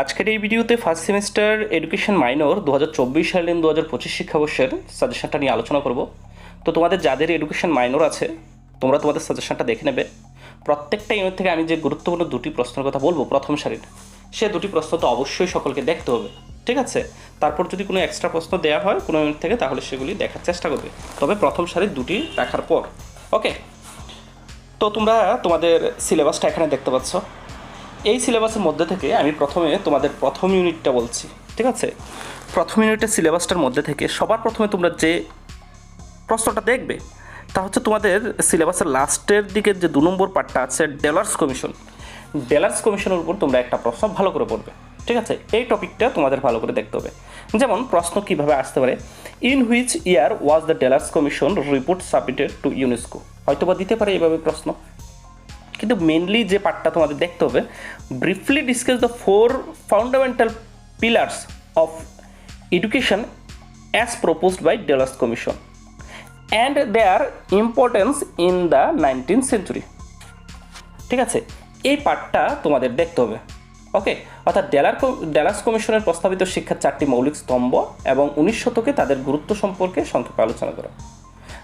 আজকের এই ভিডিওতে ফার্স্ট সেমিস্টার এডুকেশন মাইনর দু হাজার চব্বিশ সালে দু হাজার পঁচিশ শিক্ষাবর্ষের সাজেশনটা নিয়ে আলোচনা করব। তো তোমাদের যাদের এডুকেশন মাইনর আছে, তোমরা তোমাদের সাজেশনটা দেখে নেবে। প্রত্যেকটা ইউনিট থেকে আমি যে গুরুত্বপূর্ণ দুটি প্রশ্নের কথা বলব প্রথম সারির, সে দুটি প্রশ্ন তো অবশ্যই সকলকে দেখতে হবে, ঠিক আছে? তারপর যদি কোনো এক্সট্রা প্রশ্ন দেওয়া হয় কোনো ইউনিট থেকে, তাহলে সেগুলি দেখার চেষ্টা করবে। তবে প্রথম সারির দুটি রাখার পর ওকে তো তোমরা তোমাদের সিলেবাসটা এখানে দেখতে পাচ্ছ। এই সিলেবাসের মধ্যে থেকে আমি প্রথমে তোমাদের প্রথম ইউনিটটা বলছি, ঠিক আছে? প্রথম ইউনিটের সিলেবাসটার মধ্যে থেকে সবার প্রথমে তোমরা যে প্রশ্নটা দেখবে, তা হচ্ছে তোমাদের সিলেবাসের লাস্টের দিকে যে দু নম্বর পার্টটা আছে ডেলার্স কমিশন ডেলার্স কমিশনের উপর তোমরা একটা প্রশ্ন ভালো করে পড়বে, ঠিক আছে? এই টপিকটা তোমাদের ভালো করে দেখতে হবে। যেমন, প্রশ্ন কীভাবে আসতে পারে? In which year was the Delors commission report submitted to UNESCO হয়তো বা দিতে পারে এইভাবে প্রশ্ন। কিন্তু মেনলি যে পার্টটা তোমাদের দেখতে হবে briefly discuss the four fundamental pillars of education as proposed by Delors commission and their importance in the nineteen century ঠিক আছে? এই পার্টটা তোমাদের দেখতে হবে। ওকে অর্থাৎ ডেলার ডেলার্স কমিশনের প্রস্তাবিত শিক্ষার চারটি মৌলিক স্তম্ভ এবং উনিশ শতকে তাদের গুরুত্ব সম্পর্কে সংক্ষেপে আলোচনা করা।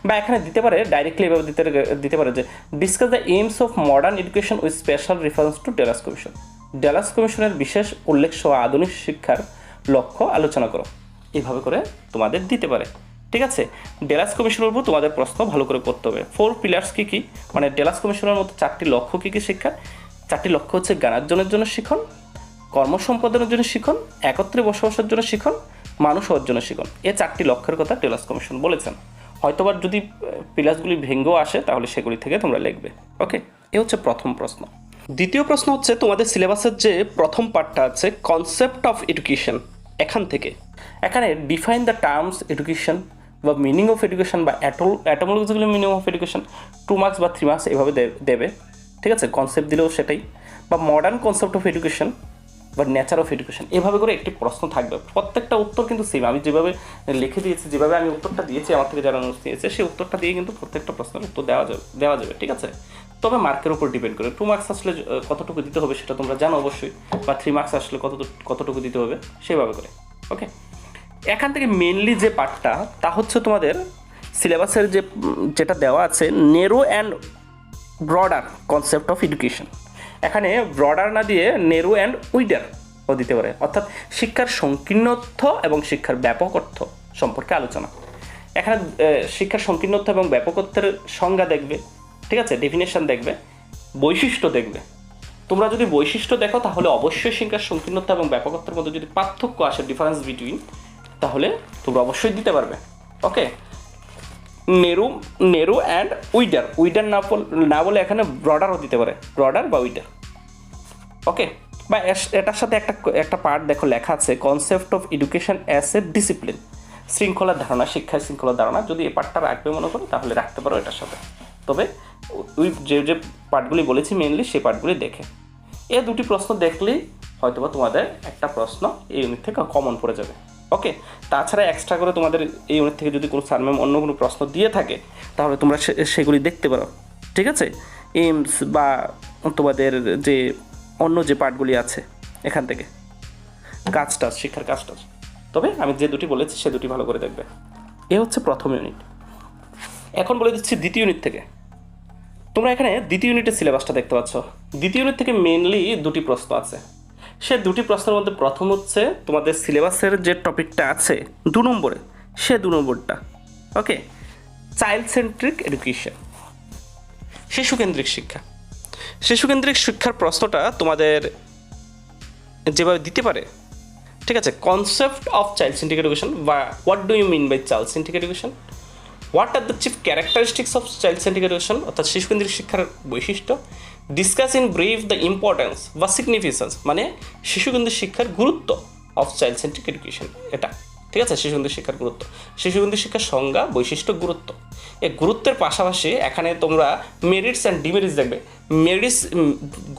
বা এখানে দিতে পারে ডাইরেক্টলি এভাবে দিতে দিতে পারে যে discuss the aims of modern education with special reference to Delors commission Delors কমিশনের বিশেষ উল্লেখ সহ আধুনিক শিক্ষার লক্ষ্য আলোচনা করো। এইভাবে করে তোমাদের দিতে পারে। ঠিক আছে? ডেলাস কমিশনের উপর তোমাদের প্রশ্ন ভালো করে করতে হবে। ফোর পিলার্স কী কী? মানে ডেলাস কমিশনের মতো চারটি লক্ষ্য কী কী শিক্ষার? চারটি লক্ষ্য হচ্ছে জ্ঞানার্জনের জন্য শিখন কর্মসম্পাদনের জন্য শিখন, একত্রে বসবাসের জন্য শিখন, মানুষ জন্য শিখন। এ চারটি লক্ষ্যের কথা টেলাস কমিশন বলেছেন। হয়তোবার যদি পিলাসগুলি ভেঙ্গেও আসে, তাহলে সেগুলি থেকে তোমরা লিখবে। ওকে? এ হচ্ছে প্রথম প্রশ্ন। দ্বিতীয় প্রশ্ন হচ্ছে, তোমাদের সিলেবাসের যে প্রথম পার্টটা আছে কনসেপ্ট অফ এডুকেশন এখান থেকে। এখানে ডিফাইন দ্য টার্মস এডুকেশন বা মিনিং অফ এডুকেশন বা atoll etymological meaning of education two marks বা থ্রি মার্কস এভাবে দেবে। ঠিক আছে? কনসেপ্ট দিলেও সেটাই। বা মডার্ন কনসেপ্ট অফ এডুকেশন বা নেচার অফ এডুকেশন এভাবে করে একটি প্রশ্ন থাকবে। প্রত্যেকটা উত্তর কিন্তু সেম আমি যেভাবে লিখে দিয়েছি, যেভাবে আমি উত্তরটা দিয়েছি, আমার থেকে যারা নোটস দিয়েছে সেই উত্তরটা দিয়ে কিন্তু প্রত্যেকটা প্রশ্নের উত্তর দেওয়া যাবে দেওয়া যাবে, ঠিক আছে? তবে মার্কের উপর ডিপেন্ড করে। টু মার্কস আসলে কতটুকু দিতে হবে সেটা তোমরা জানো অবশ্যই, বা থ্রি মার্কস আসলে কত কতটুকু দিতে হবে সেভাবে করে ওকে এখান থেকে মেনলি যে পার্টটা তা হচ্ছে তোমাদের সিলেবাসের যে যেটা দেওয়া আছে narrow and broader concept of education এখানে ব্রডার না দিয়ে নেরু অ্যান্ড উইডার ও দিতে পারে। অর্থাৎ শিক্ষার সংকীর্ণত্ব এবং শিক্ষার ব্যাপক অর্থ সম্পর্কে আলোচনা। এখানে শিক্ষার সংকীর্ণত্ব এবং ব্যাপকত্বের সংজ্ঞা দেখবে, ঠিক আছে? ডেফিনেশন দেখবে, বৈশিষ্ট্য দেখবে। তোমরা যদি বৈশিষ্ট্য দেখো, তাহলে অবশ্যই শিক্ষার সংকীর্ণতা এবং ব্যাপকত্বের মধ্যে যদি পার্থক্য আসে ডিফারেন্স বিটুইন তাহলে তোমরা অবশ্যই দিতে পারবে। ওকে নেরু নেরু অ্যান্ড উইডার। উইডার না না বলে এখানে ব্রডারও দিতে পারে। ব্রডার বা উইডার। ওকে বা এটার সাথে একটা একটা পার্ট দেখো লেখা আছে concept of education as a discipline শৃঙ্খলার ধারণা শিক্ষায় শৃঙ্খলার ধারণা। যদি এই পার্টটা রাখবে মনে করো, তাহলে রাখতে পারো এটার সাথে। তবে ওই যে যে পার্টগুলি বলেছি মেনলি সেই পার্টগুলি দেখে। এ দুটি প্রশ্ন দেখলেই হয়তোবা তোমাদের একটা প্রশ্ন এই ইউনিট থেকে কমন পড়ে যাবে। ওকে তাছাড়া এক্সট্রা করে তোমাদের এই ইউনিট থেকে যদি কোনো স্যার ম্যাম অন্য কোনো প্রশ্ন দিয়ে থাকে, তাহলে তোমরা সেগুলি দেখতে পারো, ঠিক আছে? এইমস বা তোমাদের যে অন্য যে পার্টগুলি আছে এখান থেকে। কাজটা, শিক্ষার কাজটা। তবে আমি যে দুটি বলেছি, সে দুটি ভালো করে দেখবে। এ হচ্ছে প্রথম ইউনিট এখন বলে দিচ্ছি দ্বিতীয় ইউনিট থেকে। তোমরা এখানে দ্বিতীয় ইউনিটের সিলেবাসটা দেখতে পাচ্ছ। দ্বিতীয় ইউনিট থেকে মেনলি দুটি প্রশ্ন আছে। সে দুটি প্রশ্নের মধ্যে প্রথম হচ্ছে তোমাদের সিলেবাসের যে টপিকটা আছে, দু নম্বরে, সে দু নম্বরটা। ওকে? চাইল্ড সেন্ট্রিক এডুকেশন শিশুকেন্দ্রিক শিক্ষা। শিশুকেন্দ্রিক শিক্ষার প্রশ্নটা তোমাদের যেভাবে দিতে পারে, ঠিক আছে? Concept of child centric education বা what do you mean by child centric education what are the chief characteristics of child centric education অর্থাৎ শিশুকেন্দ্রিক শিক্ষার বৈশিষ্ট্য। Discuss in brief the importance বা সিগনিফিকেন্স মানে শিশু শিশুকেন্দ্রিক শিক্ষার গুরুত্ব অফ চাইল্ড সেন্ট্রিক এডুকেশন এটা। ঠিক আছে? শিশুকেন্দ্রিক শিক্ষার গুরুত্ব। শিশুকেন্দ্রিক শিক্ষার সংজ্ঞা, বৈশিষ্ট্য, গুরুত্ব। এই গুরুত্বের পাশাপাশি এখানে তোমরা মেরিটস অ্যান্ড ডিমেরিটস দেখবে। মেরিটস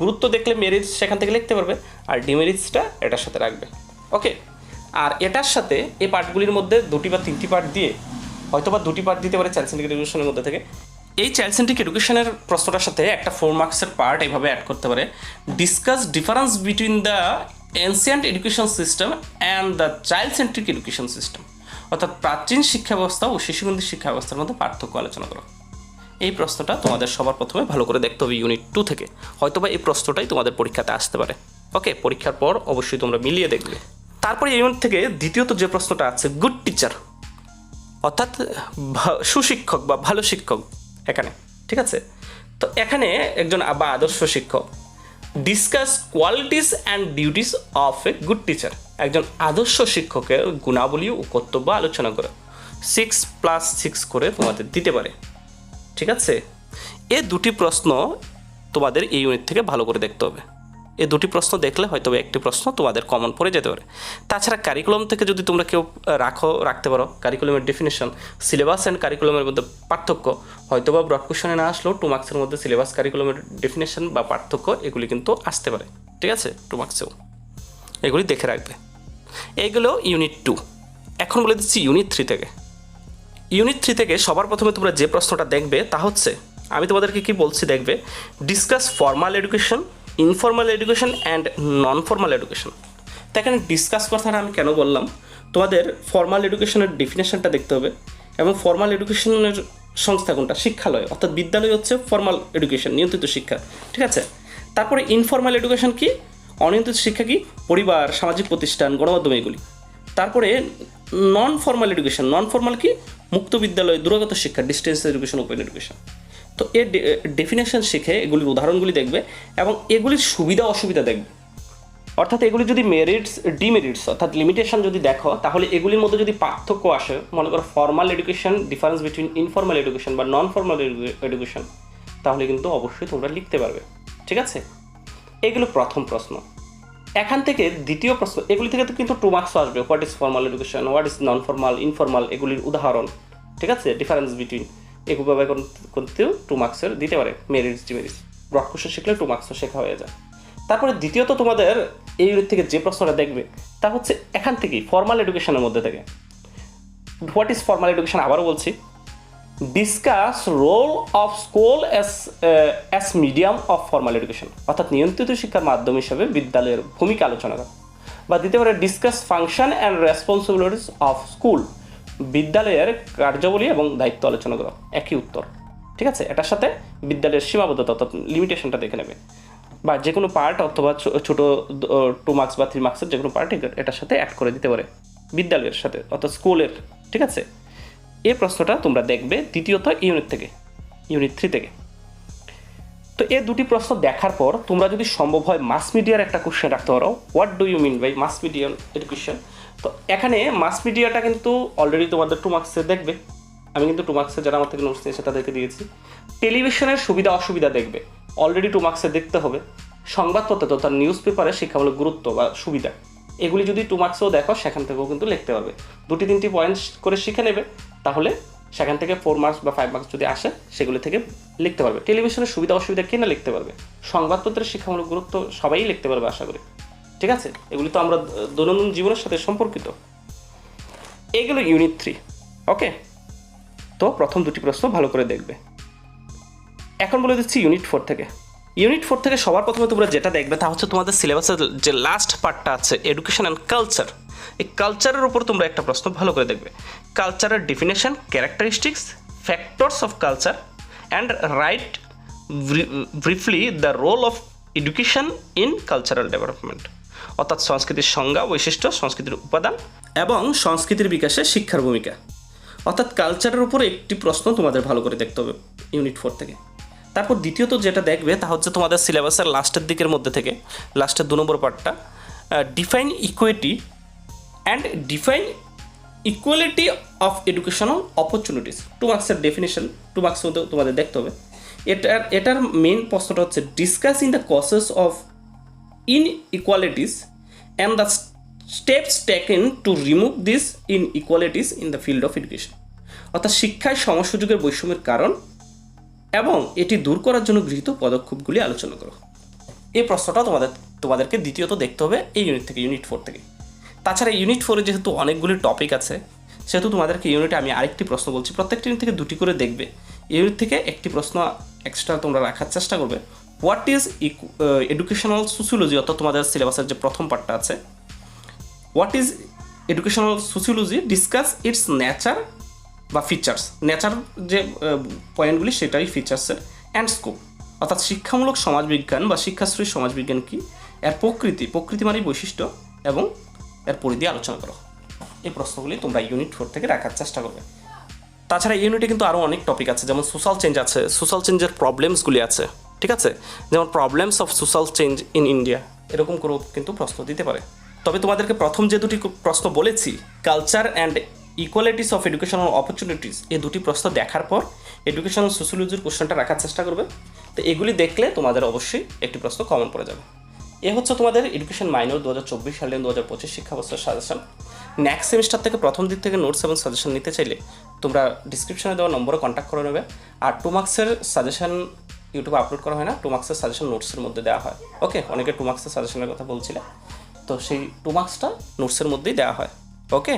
গুরুত্ব দেখলে মেরিটস সেখান থেকে লিখতে পারবে, আর ডিমেরিটসটা এটার সাথে রাখবে। ওকে? আর এটার সাথে এই পার্টগুলির মধ্যে দুটি বা তিনটি পার্ট দিয়ে হয়তো বা দুটি পার্ট দিতে পারে চাইল্ড সেন্ট্রিক এডুকেশনের মধ্যে থেকে এই চাইল্ড সেন্ট্রিক এডুকেশনের প্রশ্নটার সাথে একটা ফোর মার্কসের পার্ট এইভাবে অ্যাড করতে পারে। Discuss difference between the ancient education system and the child centric education system অর্থাৎ প্রাচীন শিক্ষা ব্যবস্থা ও শিশুকেন্দ্রিক শিক্ষা ব্যবস্থার মধ্যে পার্থক্য আলোচনা করো। এই প্রশ্নটা তোমাদের সবার প্রথমে ভালো করে দেখতে হবে ইউনিট টু থেকে। হয়তোবা এই প্রশ্নটাই তোমাদের পরীক্ষাতে আসতে পারে। ওকে পরীক্ষার পর অবশ্যই তোমরা মিলিয়ে দেখবে। তারপরে ইউনিট থেকে দ্বিতীয়ত যে প্রশ্নটা আছে গুড টিচার অর্থাৎ সুশিক্ষক বা ভালো শিক্ষক এখানে, ঠিক আছে? তো এখানে একজন বা আদর্শ শিক্ষক। Discuss qualities and duties of a good teacher একজন আদর্শ শিক্ষকের গুণাবলী ও কর্তব্য আলোচনা করে। সিক্স প্লাস সিক্স করে তোমাদের দিতে পারে। ঠিক আছে? এ দুটি প্রশ্ন তোমাদের এই ইউনিট থেকে ভালো করে দেখতে হবে। এই দুটি প্রশ্ন দেখলে হয়তো একটি প্রশ্ন তোমাদের কমন পড়ে যেতে পারে। তাছাড়া কারিকুলাম থেকে যদি তোমরা কেউ রাখো, রাখতে পারো কারিকুলামের ডেফিনেশন সিলেবাস অ্যান্ড কারিকুলামের মধ্যে পার্থক্য হয়তো বা ব্রড কোশ্চেনে না আসলেও টু মার্ক্সের মধ্যে সিলেবাস কারিকুলামের ডেফিনেশন বা পার্থক্য এগুলি কিন্তু আসতে পারে। ঠিক আছে? টু মার্ক্সেও এগুলি দেখে রাখবে। এইগুলো ইউনিট টু এখন বলে দিচ্ছি ইউনিট থ্রি থেকে। ইউনিট থ্রি থেকে সবার প্রথমে তোমরা যে প্রশ্নটা দেখবে তা হচ্ছে, আমি তোমাদেরকে কি বলছি দেখবে discuss formal education informal education and non formal education তো এখানে ডিসকাস কথাটা আমি কেন বললাম? তোমাদের ফর্মাল এডুকেশনের ডেফিনেশনটা দেখতে হবে এবং ফর্মাল এডুকেশনের সংস্থা কোনটা? শিক্ষালয়, অর্থাৎ বিদ্যালয় হচ্ছে ফর্মাল এডুকেশন নিয়ন্ত্রিত শিক্ষা, ঠিক আছে? তারপরে ইনফর্মাল এডুকেশন কি? অনিয়ন্ত্রিত শিক্ষা কি? পরিবার, সামাজিক প্রতিষ্ঠান, গণমাধ্যম, এগুলি। তারপরে non formal education non formal কি? মুক্ত বিদ্যালয়, দূরগত শিক্ষা ডিস্টেন্স এডুকেশন ওপেন এডুকেশন তো এর ডেফিনেশন শিখে এগুলির উদাহরণগুলি দেখবে এবং এগুলির সুবিধা অসুবিধা দেখবে। অর্থাৎ এগুলি যদি মেরিটস ডিমেরিটস অর্থাৎ লিমিটেশন যদি দেখো, তাহলে এগুলির মধ্যে যদি পার্থক্য আসে, মনে করো formal education difference between informal education বা নন ফর্মাল এডুকেশন তাহলে কিন্তু অবশ্যই তোমরা লিখতে পারবে। ঠিক আছে? এগুলো প্রথম প্রশ্ন। এখান থেকে দ্বিতীয় প্রশ্ন, এগুলি থেকে তো কিন্তু টু মার্কসও আসবে what is formal education what is non formal informal এগুলির উদাহরণ। ঠিক আছে? ডিফারেন্স বিটুইন ব্যবহার করতেও টু মার্কসের দিতে পারে মেরিটস ডিমেরিটস কোশ্চেন শিখলে টু মার্কসও শেখা হয়ে যায়। তারপরে দ্বিতীয়ত তোমাদের এই ইউনিট থেকে যে প্রশ্নটা দেখবে, তা হচ্ছে এখান থেকেই ফর্মাল এডুকেশনের মধ্যে থেকে। হোয়াট ইজ ফর্মাল এডুকেশন আবারও বলছি। Discuss role of school as as medium of formal education অর্থাৎ নিয়ন্ত্রিত শিক্ষার মাধ্যম হিসেবে বিদ্যালয়ের ভূমিকা আলোচনা করা। বা দিতে পারে discuss function and responsibilities of school বিদ্যালয়ের কার্যাবলী এবং দায়িত্ব আলোচনা করা। একই উত্তর। ঠিক আছে? এটার সাথে বিদ্যালয়ের সীমাবদ্ধতা অর্থাৎ লিমিটেশনটা দেখে নেবে। বা যে কোনো পার্ট অথবা ছোটো টু মার্কস বা থ্রি মার্কসের যে কোনো পার্ট এটার সাথে অ্যাড করে দিতে পারে বিদ্যালয়ের সাথে, অর্থাৎ স্কুলের ঠিক আছে? এ প্রশ্নটা তোমরা দেখবে দ্বিতীয়ত ইউনিট থেকে ইউনিট থ্রি থেকে। তো এই দুটি প্রশ্ন দেখার পর তোমরা যদি সম্ভব হয় মাস মিডিয়ার একটা কোশ্চেন রাখতে পারো। What do you mean by mass medial education তো এখানে মাস মিডিয়াটা কিন্তু অলরেডি তোমাদের টু মার্কসে দেখবে। আমি কিন্তু টু মার্কসে যারা আমার থেকে নোটস নিয়েছে তাদেরকে দিয়েছি। টেলিভিশনের সুবিধা অসুবিধা দেখবে। অলরেডি টু মার্কসে দেখতে হবে। সংবাদপত্র তথা নিউজ পেপারে শিক্ষামূলক গুরুত্ব বা সুবিধা। এগুলি যদি টু মার্কসেও দেখো, সেখান থেকেও কিন্তু লিখতে পারবে। দুটি তিনটি পয়েন্ট করে শিখে নেবে, তাহলে সেখান থেকে ফোর মার্কস বা ফাইভ মার্কস যদি আসে, সেগুলি থেকে লিখতে পারবে। টেলিভিশনের সুবিধা অসুবিধা কে না লিখতে পারবে? সংবাদপত্রের শিক্ষামূলক গুরুত্ব সবাই লিখতে পারবে, আশা করি। ঠিক আছে? এগুলি তো আমরা দৈনন্দিন জীবনের সাথে সম্পর্কিত। এগুলো ইউনিট থ্রি ওকে তো প্রথম দুটি প্রশ্ন ভালো করে দেখবে। এখন বলে দিচ্ছি ইউনিট ফোর থেকে। ইউনিট ফোর থেকে সবার প্রথমে তোমরা যেটা দেখবে তা হচ্ছে তোমাদের সিলেবাসের যে লাস্ট পার্টটা আছে এডুকেশন অ্যান্ড কালচার এই কালচারের উপর তোমরা একটা প্রশ্ন ভালো করে দেখবে। কালচারের definition characteristics factors of culture and write briefly the role of education in cultural development অর্থাৎ সংস্কৃতির সংজ্ঞা, বৈশিষ্ট্য, সংস্কৃতির উপাদান এবং সংস্কৃতির বিকাশে শিক্ষার ভূমিকা। অর্থাৎ কালচারের উপর একটি প্রশ্ন তোমাদের ভালো করে দেখতে হবে ইউনিট ফোর থেকে। তারপর দ্বিতীয়ত যেটা দেখবে তা হচ্ছে তোমাদের সিলেবাসের লাস্টের দিকের মধ্যে থেকে লাস্টের দু নম্বর পার্টটা define equity and define equality of educational opportunities two মার্কসের ডেফিনেশন টু মার্কস মধ্যে তোমাদের দেখতে হবে। এটার এটার মেন প্রশ্নটা হচ্ছে discuss in the causes of inequalities and the steps taken to remove this inequalities in the field of education অর্থাৎ শিক্ষায় সমসুযোগের বৈষম্যের কারণ এবং এটি দূর করার জন্য গৃহীত পদক্ষেপগুলি আলোচনা করো। এই প্রশ্নটা তোমাদের, তোমাদেরকে দ্বিতীয়ত দেখতে হবে এই ইউনিট থেকে ইউনিট ফোর থেকে। তাছাড়া ইউনিট ফোরে যেহেতু অনেকগুলি টপিক আছে, সেহেতু তোমাদেরকে ইউনিটে আমি আরেকটি প্রশ্ন বলছি। প্রত্যেকটি ইউনিট থেকে দুটি করে দেখবে। ইউনিট থেকে একটি প্রশ্ন এক্সট্রা তোমরা রাখার চেষ্টা করবে। হোয়াট ইজ এডুকেশনাল সোসিওলজি অর্থাৎ তোমাদের সিলেবাসের যে প্রথম পার্টটা আছে। What is educational sociology discuss its nature বা ফিচার্স নেচার যে পয়েন্টগুলি সেটাই ফিচার্সের অ্যান্ড স্কোপ অর্থাৎ শিক্ষামূলক সমাজবিজ্ঞান বা শিক্ষাশ্রী সমাজবিজ্ঞান কি? এর প্রকৃতি। প্রকৃতি মানে বৈশিষ্ট্য এবং এর পরিধি আলোচনা করো। এই প্রশ্নগুলি তোমরা ইউনিট ফোর থেকে রাখার চেষ্টা করবে। তাছাড়া ইউনিটে কিন্তু আরও অনেক টপিক আছে, যেমন সোশ্যাল চেঞ্জ আছে। সোশ্যাল চেঞ্জের প্রবলেমসগুলি আছে, ঠিক আছে? যেমন problems of social change in India এরকম করেও কিন্তু প্রশ্ন দিতে পারে। তবে তোমাদেরকে প্রথম যে দুটি প্রশ্ন বলেছি culture and equalities of educational opportunities এই দুটি প্রশ্ন দেখার পর এডুকেশনাল সোশ্যোলজির কোশ্চেনটা রাখার চেষ্টা করবে। তো এগুলি দেখলে তোমাদের অবশ্যই একটি প্রশ্ন কমন পড়ে যাবে। এ হচ্ছে তোমাদের এডুকেশন মাইনর দু হাজার চব্বিশ সালে দু হাজার পঁচিশ শিক্ষাবর্ষের সাজেশন নেক্সট সেমিস্টার থেকে প্রথম দিক থেকে নোটস এবং সাজেশন নিতে চাইলে তোমরা ডিসক্রিপশনে দেওয়া নম্বরে কন্ট্যাক্ট করে নেবে। আর টু মার্ক্সের সাজেশন ইউটিউবে আপলোড করা হয় না টু মার্ক্সের সাজেশন নোটসের মধ্যে দেওয়া হয়। ওকে অনেকে টু মার্ক্সের সাজেশনের কথা বলছিলে। তো সেই টু মার্ক্সটা নোটসের মধ্যেই দেওয়া হয়। ওকে